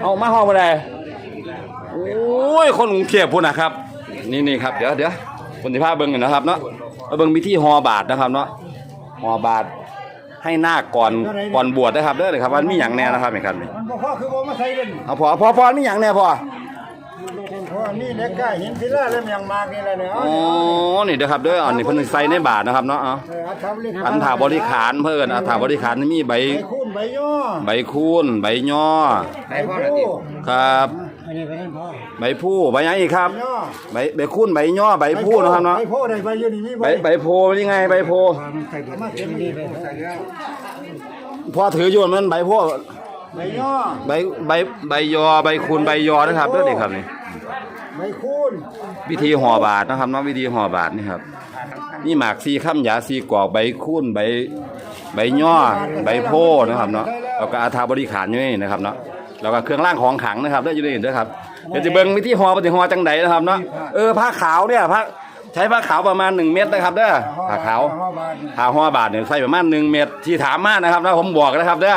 เอามาห้องมาได้โอ้ยคนกรุงเทพพุ่นนะครับ นี่นี่ครับเดี๋ยวเดี๋ยวคนที่พาเบิ้งอยู่นะครับเนาะเอาเบิ้งวิธีห่อบาทนะครับเนาะห่อบาทให้หน้าคก่อนก่อนบวชนะครับเด้อเลยครับว่ามีอย่างแน่นะครับนี่ครับนี่มันบ่พอคือบ่มาใส่เล่นเอาพอพอพอมีอย่างแน่พอเพราะว่านี่เล็กก้าหินศิลาเล่มอย่างมากนี่แหละเนี่ยอ๋อนี่เด้อครับเด้ออันนี้เพิ่นใส่ในบาทนะครับเนาะเอาเอออัฐบริขารอันถาบริขารเพิ่นอันถาบริขารนี่มีใบ ใบคูณใบย่อใบคูณใบย่อ ใบผู้ครับ อันนี้เป็นพ่อใบผู้ใบหยังอีกครับ ย่อใบใบคูณใบย่อใบผู้นะครับเนาะใบผู้ได้ใบอยู่นี่มีใบใบโพนี่ไงใบโพมาเต็มนี่ใบผู้พอถืออยู่มันใบโพใบย่อใบใบใบยอใบคูณใบยอนะครับเด้อนี่ครับนี่ ใบคูณวิธีห่อบาทนะครับเนาะวิธีห่อบาทนี่ครับนี่หมากซีข้ามยาซีกอกใบคูณใบ ใบย่อใบโพนะครับเนาะแล้วก็อาถาบริขารอยู่นี่นะครับเนาะแล้วก็เครื่องร่างของขลังนะครับได้อยู่นี่เด้อครับเดี๋ยวจะเบิ่งวิธีหอปฏิหอจังใดนะครับเนาะเออผ้าขาวเนี่ยผ้าใช้ผ้าขาวประมาณ 1 เม็ดนะครับเด้อผ้าขาวผ้าห่อบาทเนี่ยใส่ประมาณ 1 เม็ดที่ถามมานะครับนะผมบอกนะครับเด้อ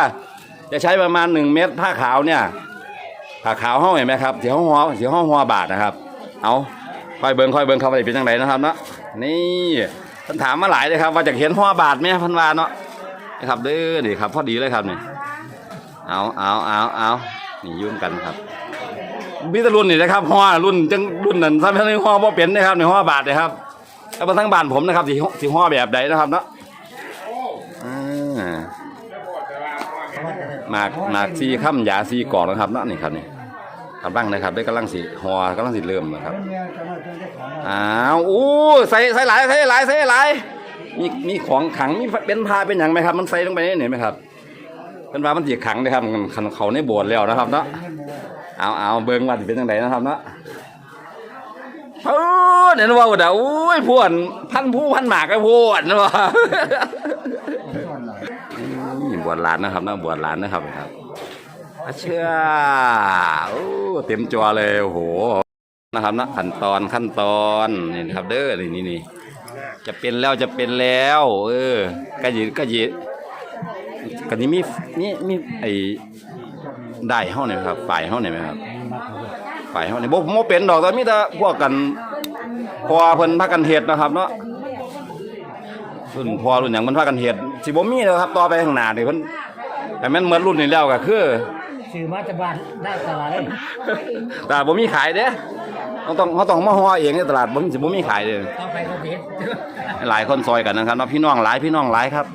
จะใช้ประมาณ 1 เม็ดผ้าขาวเนี่ยผ้าขาวห้องเห็นไหมครับสีห้องหัวสีห้องหัวบาทนะครับ เอาค่อยเบิ้งค่อยเบิ้งเขาไปเป็นจังไดนะครับเนาะนี่ท่านถามมาหลายเลยครับว่าจะเห็นหัวบาทไหมพันวาเนาะ นะครับเด้อนี่ครับ พอดีเลยครับนี่เอาเอาเอาเอานี่ยุ่งกันครับมีแต่รุ่นนี่นะครับหัวรุ่นจังรุ่นนั้นทำให้หัวบ่เป็นนะครับในหัวบาทนะครับแล้วมาทั้งบ้านผมนะครับสีสีหัวแบบใดนะครับเนาะหมากหมากซีข้ามยาซีกอกนะครับเนาะนี่ครับนี่กำลังนะครับได้กำลังสิหอกำลังสิเริ่มนะครับอ้าของอ้าวอู้ใส่ใส่หลายใส่หลายใส่หลาย มีมีของขังมีเป็นพาเป็นอย่างไหมครับ มันใส่ลงไปนี่เห็นไหมครับ เป็นพามันสีขังนะครับมันเขาในโบสถ์แล้วนะครับเนาะเอาเอาเบิ่งว่าเป็นยังไงนะครับเนาะเออเดี๋ยว่าเดี๋ยวอุ้ยพวนพันผู้พันหมากก็พวนนะวะบวชหลานนะครับนะบวชหลานนะครับครับอาเชื่อเต็มจอเลยโอ้โหนะครับนะขั้นตอนขั้นตอนนี่นะครับเด้อนี่นี่ จะเป็นแล้วจะเป็นแล้ว เออกะยิกะยิกันนี้มีนี่มีไอ้ได้เฮาเนี่ยไหมครับฝ่ายเฮาเนี่ยไหมครับฝ่ายเฮาเนี่ยบ่บ่เป็นดอกแต่มีแต่พวกกันพอเพิ่นพากันเฮ็ดนะครับ เนาะรุ่นพอรุ่นหยังมันพากันเฮ็ดสิบ่มีแล้วครับ ต่อไปข้างหน้านี่เพิ่นแต่แม่นเหมือนรุ่นนี้แล้วก็คือซื้อมาจากบ้านได้ตลาดเลยตลาดบ่มีขายเด้ ต้องต้องเขาต้องมาห่อเองในตลาดบ่มีสิบ่มีขายเด้ต้องไปกระเด็ดหลายคนซอยกันนะครับเนาะพี่น้องหลายพี่น้องหลายครับ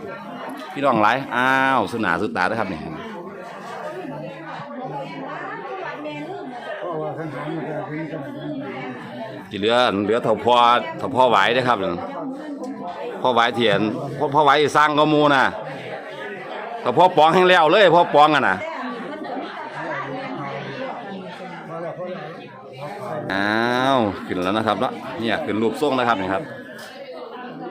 พี่น้องหลายอ้าวสุหนาสุตาเด้อครับนี่เพราะว่าข้างหลังมันจะเป็นกันที่เหลือเหลือเท่าพ่อเท่าพ่อไหวเด้อครับนั่นพ่อไหวเถียนพ่อพ่อไหวสร้างก็มูน่ะแต่พ่อปองแห้งแล้วเลยพ่อปองอะน่ะ อ้าวขึ้นแล้วนะครับเนาะเนี่ยขึ้นรูปทรงนะครับนี่ครับ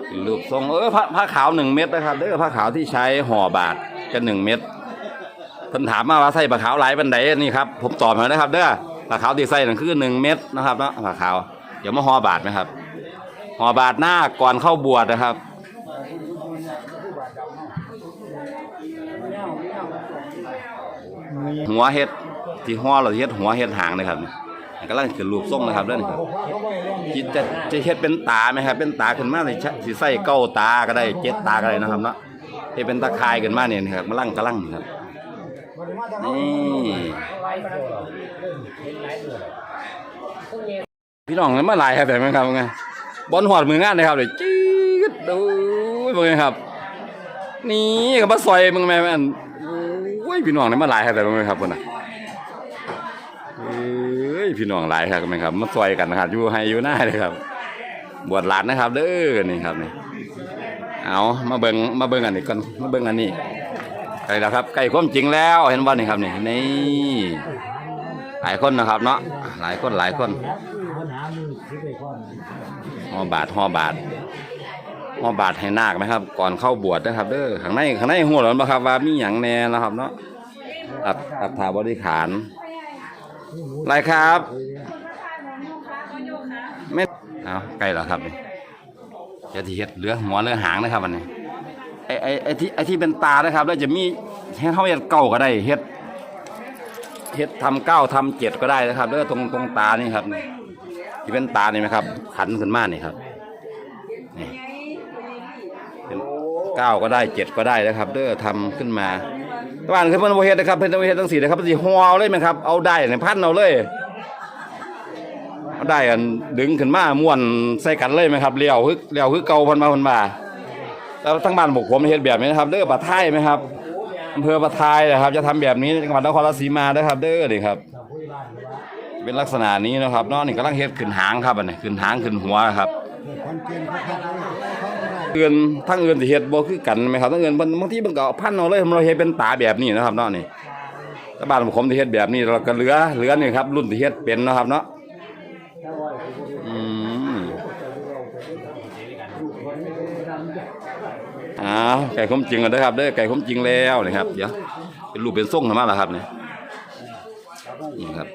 ขึ้นรูปทรงเออผ้าผ้าขาวหนึ่งเม็ดนะครับเด้อผ้าขาวที่ใช้ห่อบาทจะหนึ่งเม็ดเพิ่นถามมาว่าใส่ผ้าขาวหลายปันไดนี่ครับผมตอบให้นะครับเด้อผ้าขาวที่ใส่นั่นคือหนึ่งเม็ดนะครับเนาะผ้าขาวเดี๋ยวมาห่อบาทไหมครับห่อบาทหน้าก่อนเข้าบวชนะครับหัวเห็ด ที่ห่อเราเห็ดหัวเห็ดหางนะครับกำลังขึ้นรูปทรงนะครับเด้อนี่ครับจิจะจะเฮ็ดเป็นตาไหมครับ เป็นตาขึ้นมาสิสิใส่เก้าตาก็ได้เจ็ดตาก็ได้นะครับเนาะเฮ็ดเป็นตาคายขึ้นมาเนี่ยนะครับกำลังกำลังครับนี่พี่น้องมันมาหลายครับแบบนี้ครับไงบอลหอดมืองานเลยครับเลยจี๊ดดูเป็นไงครับ นี่กับมาซอยมึงแม่แม่นโอ้ยพี่น้องนี่มาหลายครับแบบนี้ครับคนน่ะ พี่น้องหลายครับแม่นครับมาซอยกันนะครับอยู่ให้อยู่หน้าเลยครับ บวชหลานนะครับเด้อนี่ครับนี่เอามาเบิงมาเบิงอันนี้ก่อนมาเบิงอันนี้ใกล้แล้วครับใกล้ความจริงแล้วเห็นบ่านี่ครับนี่นี่หลายคนนะครับเนาะหลายคนหลายคนหอที่ไปก่อนห่อบาทห่อบาทห่อบาทให้นาคไหมครับ ก่อนเข้าบวชนะครับเด้อข้างในข้างในหัวหลอนบ่ครับว่ามีหยังแน่นะครับเนาะอับอับถาบริขาร ไรครับไม่เอาใกล้แล้วครับนี่เดี๋ยวที่เฮ็ดเหลือหัวเหลือหางนะครับอันนี้ไอ้ไอ้ไอ้ที่ไอ้ที่เป็นตานะครับ แล้วจะมีเฮ็ดเฮาเฮ็ดเก่าก็ได้เฮ็ดเฮ็ดทำเก้าทำเจ็ดก็ได้นะครับเด้อตรงตรงตานี่ครับนี่ที่เป็นตานี่ไหมครับ ขันขึ้นมานี่ครับนี่เป็นเก้าก็ได้เจ็ดก็ได้นะครับเด้อทำขึ้นมา ตะวันคือเพิ่นบ่เฮ็ดนะครับเพิ่นบ่เฮ็ดทั้งสี่นะครับเพิ่นสิห่อเอเลยไหมครับเอาได้ในพันเอาเลยเอาได้กันดึงขึ้นมาม้วนใส่กันเลยไหมครับเลี้ยวคือเลี้ยวคือเก่าเพิ่นมาเพิ่นมาแล้วทั้งบ้านผมผมเฮ็ดแบบนี้นะครับเด้อปลาไทยไหมครับอำเภอประทยนะครับ จะทำแบบนี้จังหวัดนครราชสีมาเด้ครับ เด้อนี่ครับ เป็นลักษณะนี้นะครับนาะนี่กำลังเฮ็ดขึ้นหางครับอันนี้ขึ้นหางขึ้นหัวครับ เอื่นทั้งเอื่นสิเฮ็ดบ่คือกันไหมครับทั้งเอื่นบางทีมันก็เอาพันเอาเลยเราเฮ็ดเป็นตาแบบนี้นะครับเนาะนี่แต่บ้านผมสิเฮ็ดแบบนี้เราก็เหลือเหลือนี่ครับ รุ่นที่เฮ็ดเป็นนะครับเนาะอืมอ้าวไก่คมจริงแล้วเด้อครับเด้อไก่คมจริงแล้วนี่ครับ เดี๋ยวเป็นรูปเป็นทรงทำมาแล้วครับเนี่ยนี่ครับ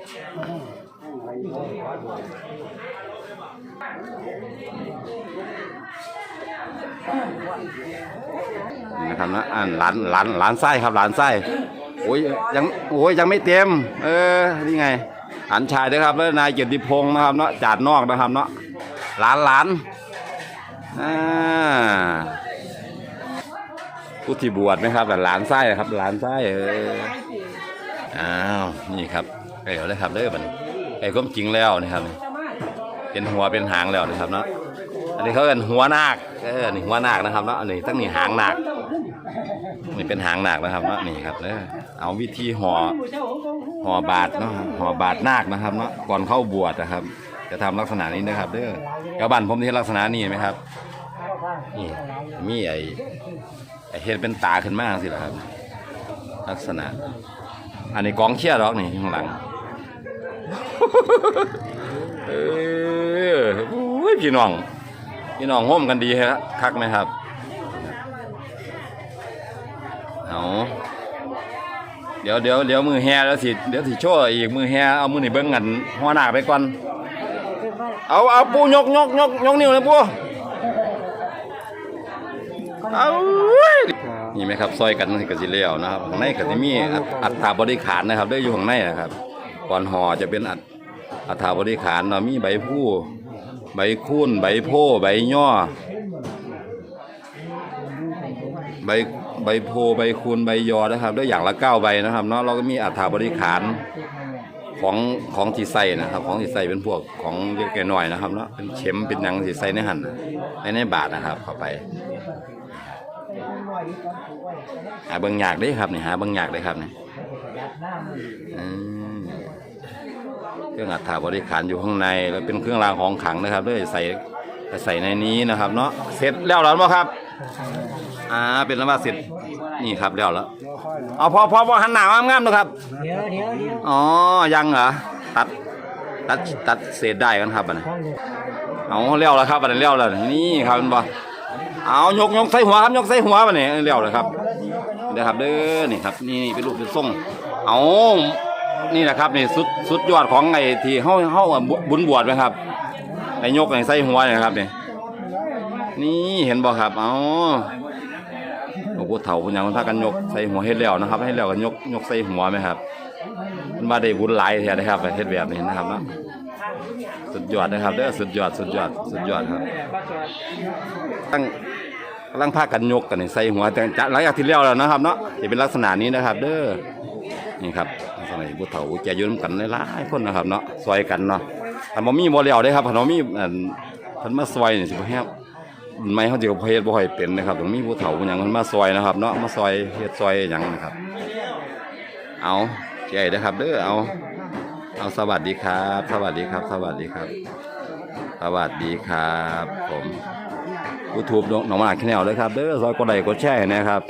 นี่นะครับนะอ่านหลานหลานหลานไส้ครับหลานไส้โอ้ยยังโอ้ยยังไม่เต็ม เออนี่ไงหลานชายด้วยครับแล้วนายเกียรติพงศ์นะครับเนาะจาดนอกนะครับเนาะหลานหลานอ่าผู้ที่บวชนะครับหลานไส้ครับหลานไส้เอออ้าวนี่ครับไก่เอาเลยครับเด้อบัดนี้ไก่ก้มจริงแล้วนะครับเป็นหัวเป็นหางแล้วนะครับเนาะอันนี้เขาเป็นหัวนาค เออนี่หัวนาคนะครับเนาะอันนี้ตั้งนี่หางนาคนี่เป็นหางนาคนะครับเนาะนี่ครับเออเอาวิธีห่อห่อบาทเนาะห่อบาทนาคนะครับเนาะก่อนเข้าบวชนะครับ จะทำลักษณะนี้นะครับเด้อชาวบ้านผมที่ลักษณะนี้ไหมครับนี่มีไอ้ไอ้เห็ดเป็นตาขึ้นมาสิละครับ ลักษณะ อันนี้กองเชียร์หรอกนี่ข้างหลังเออพี่น้อง พี่น้องห่มกันดีฮะคักไหมครับเอาเดี๋ยวเดี๋ยวเดี๋ยวมือแฮแล้วสิเดี๋ยวสิโชว์อีกมือแฮเอามือนี่เบิ้งกันหัวหน้าไปก่อนเอาเอาปูยกยกยกยกนิ้วเลยปูเอาเนี่ไหมครับซอยกันกับสิเลียวนะครับข้างในก็จะมีอัตอัตราบริขารนะครับได้อยู่ข้างในนะครับ ก่อนห่อจะเป็นอัตอัตราบริขารเนาะมีใบผู้ ใบคูนใบโพใบย่อ ใบใบโพใบคูนใบยอนะครับด้วยอย่างละเก้าใบนะครับเนาะเราก็มีอัฐาบริขารของของที่ใส่นะครับ ของที่ใส่เป็นพวกของเล็กๆน้อยนะครับเนาะเป็นเข็มเป็นหยังที่ใส่ในหั่นในในบาทนะครับ เข้าไปหาเบิ่งยากเด้ครับนี่หาเบิ่งยากเลยครับนี่อืม เครื่องอัฐาบริขารอยู่ข้างในแล้วเป็นเครื่องรางของขลังนะครับด้วยใส่ใส่ในนี้นะครับ เนาะเสร็จแล้วเหรอมั้งครับอ่าเป็นแล้วว่าเสร็จนี่ครับแล้วแล้วเอาพอพอพอหันหน้ามางามๆนะครับเดี๋ยวเดี๋ยวเดี๋ยวอ๋อยังเหรอตัดตัดตัดเศษได้กันครับอันนี้เอาเลี้ยวแล้วครับอันนี้เลี้ยวแล้วนี่ครับเป็นบ่เอายกยกใส่หัวครับยกใส่หัวมันนี่เลี้ยวเลยครับเด้อครับเด้อนี่ครับนี่เป็นรูปเป็นทรงเอา นี่นะครับนี่สุดสุดยอดของไอ้ที่เฮาเฮาบุญบวชไหมครับไอ้ยกไอ้ใส่หัวเนี่ยครับนี่นี่เห็นบ่ครับเอาหลวงปู่เฒ่าพุ่นยังพากันยกใส่หัวเฮ็ดแล้วนะครับให้แล้วกันยกยกใส่หัวไหมครับมันมาได้บุญหลายแท้นะครับประเทศแบบนี้นะครับนะสุดยอดนะครับเด้อสุดยอดสุดยอดสุดยอดครับตั้งกำลังพากันยกกันนี่ใส่หัวแต่จะหลังจากที่เลี้ยวแล้วนะครับเนาะจะเป็นลักษณะนี้นะครับ เด้อ นี่ครับสมัยบุตรเฒ่าแกยืนกันหลายๆคนนะครับเนาะซอยกันเนาะถ้าบ่มีบ่เลี้ยวได้ครับถ้าบ่มีอันเพิ่นมาซอยนี่สิบ่แฮบไม่เขาจะเฮ็ดบ่ค่อยเป็นนะครับต้องมีผู้เฒ่าผู้หยังเพิ่นมาซอยนะครับ เนาะมาซอยเฮ็ดซอยหยังนะครับ เอาใหญ่นะครับเด้อเอา เอาสวัสดีครับ สวัสดีครับ สวัสดีครับ สวัสดีครับ ผมยูทูบหนองมหาแนลเลยครับเด้อซอยกดไลค์กดแชร์นะครับ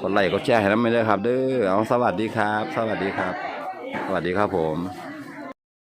กดไลค์กดแชร์ให้น้ำไม่ได้ครับเด้อเอาสวัสดีครับ สวัสดีครับ สวัสดีครับผม